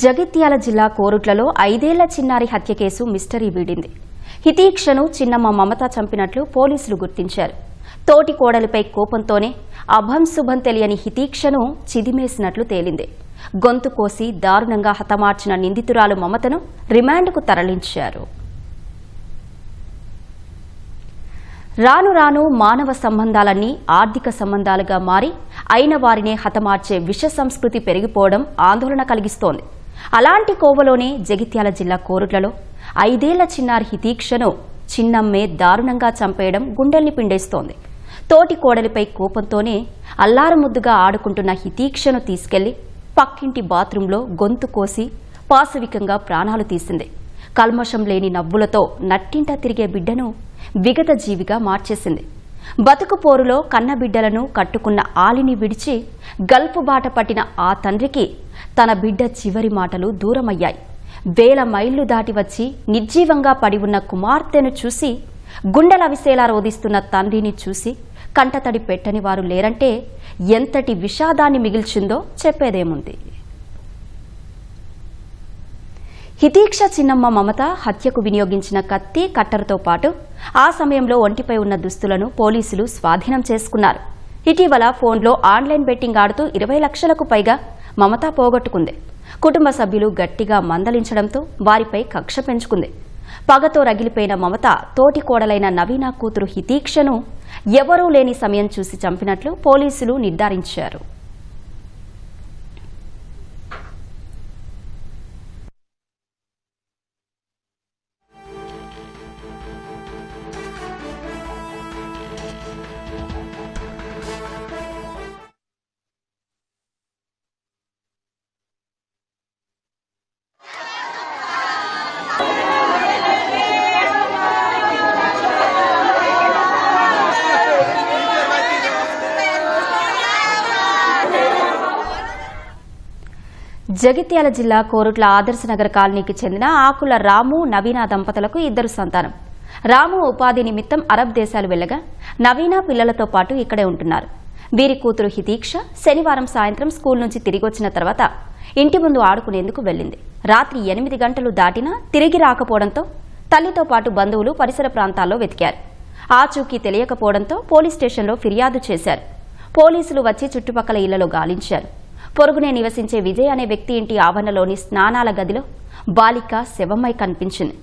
జగిత్యాల జిల్లా కోరుట్లలో ఐదేళ్ళ చిన్నారి హత్య కేసు మిస్టరీ వీడింది. హితీక్షను చిన్నమ్మ మమత చంపినట్లు పోలీసులు గుర్తించారు. తోటి కోడలిపై కోపంతోనే అభం శుభం తెలియని హితీక్షను చిదిమేసినట్లు తేలింది. గొంతు కోసి దారుణంగా హతమార్చిన నిందితురాలు మమతను రిమాండ్కు తరలించారు. రాను రాను మానవ సంబంధాలన్నీ ఆర్థిక సంబంధాలుగా మారి అయిన వారినే హతమార్చే విష సంస్కృతి పెరిగిపోవడం ఆందోళన కలిగిస్తోంది. అలాంటి కోవలోనే జగిత్యాల జిల్లా కోరుట్లలో ఐదేళ్ళ చిన్నారి హితీక్షను చిన్నమ్మే దారుణంగా చంపేయడం గుండెల్ని పిండేస్తోంది. తోటి కోడలిపై కోపంతోనే అల్లారముద్దుగా ఆడుకుంటున్న హితీక్షను తీసుకెళ్ళి పక్కింటి బాత్రూంలో గొంతు కోసి పాశవికంగా ప్రాణాలు తీసింది. కల్మషం లేని నవ్వులతో నట్టింట తిరిగే బిడ్డను విగత జీవిగా మార్చేసింది. బతుకు పోరులో కన్నబిడ్డలను కట్టుకున్న ఆలిని విడిచి గల్పు బాట పట్టిన ఆ తండ్రికి తన బిడ్డ చివరి మాటలు దూరమయ్యాయి. వేల మైళ్ళు దాటి వచ్చి నిర్జీవంగా పడి ఉన్న కుమార్తెను చూసి గుండెలవిసేలా రోధిస్తున్న తండ్రిని చూసి కంటతడి పెట్టని వారు లేరంటే ఎంతటి విషాదాన్ని మిగిల్చిందో చెప్పేదేముంది. హితీక్ష చిన్నమ్మ మమత హత్యకు వినియోగించిన కత్తి కట్టర్తో పాటు ఆ సమయంలో ఒంటిపై ఉన్న దుస్తులను పోలీసులు స్వాధీనం చేసుకున్నారు. ఇటీవల ఫోన్లో ఆన్లైన్ బెట్టింగ్ ఆడుతూ ఇరవై లక్షలకు పైగా మమత పోగొట్టుకుంది. కుటుంబ సభ్యులు గట్టిగా మందలించడంతో వారిపై కక్ష పెంచుకుంది. పగతో రగిలిపోయిన మమత తోటి కోడలైన నవీన కూతురు హితీక్షను ఎవరూ లేని సమయం చూసి చంపినట్లు పోలీసులు నిర్ధారించారు. జగిత్యాల జిల్లా కోరుట్ల ఆదర్శనగర్ కాలనీకి చెందిన ఆకుల రాము నవీన దంపతులకు ఇద్దరు సంతానం. రాము ఉపాధి నిమిత్తం అరబ్ దేశాలు వెళ్ళగా నవీన పిల్లలతో పాటు ఇక్కడే ఉంటున్నారు. వీరి కూతురు హితీక్ష శనివారం సాయంత్రం స్కూల్ నుంచి తిరిగి వచ్చిన తర్వాత ఇంటి ముందు ఆడుకునేందుకు వెళ్ళింది. రాత్రి ఎనిమిది గంటలు దాటినా తిరిగి రాకపోవడంతో తల్లితో పాటు బంధువులు పరిసర ప్రాంతాల్లో వెతికారు. ఆచూకీ తెలియకపోవడంతో పోలీస్ స్టేషన్లో ఫిర్యాదు చేశారు. పోలీసులు వచ్చి చుట్టుపక్కల ఇళ్ళలో గాలించారు. పొరుగునే నివసించే విజయ్ అనే వ్యక్తి ఇంటి ఆవరణలోని స్నానాల గదిలో బాలిక శవమై కనిపించింది.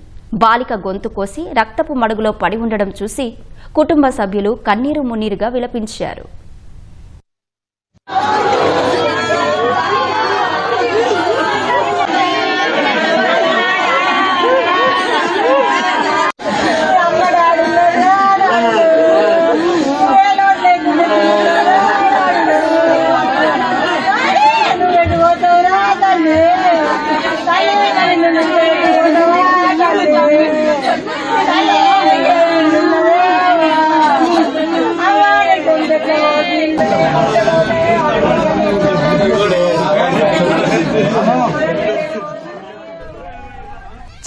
బాలిక గొంతు కోసి రక్తపు మడుగులో పడి ఉండడం చూసి కుటుంబ సభ్యులు కన్నీరు మున్నీరుగా విలపించారు.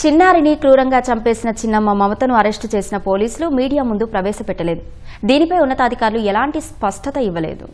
చిన్నారిని క్రూరంగా చంపేసిన చిన్నమ్మ మమతను అరెస్టు చేసిన పోలీసులు మీడియా ముందు ప్రవేశపెట్టలేదు. దీనిపై ఉన్నతాధికారులు ఎలాంటి స్పష్టత ఇవ్వలేదు.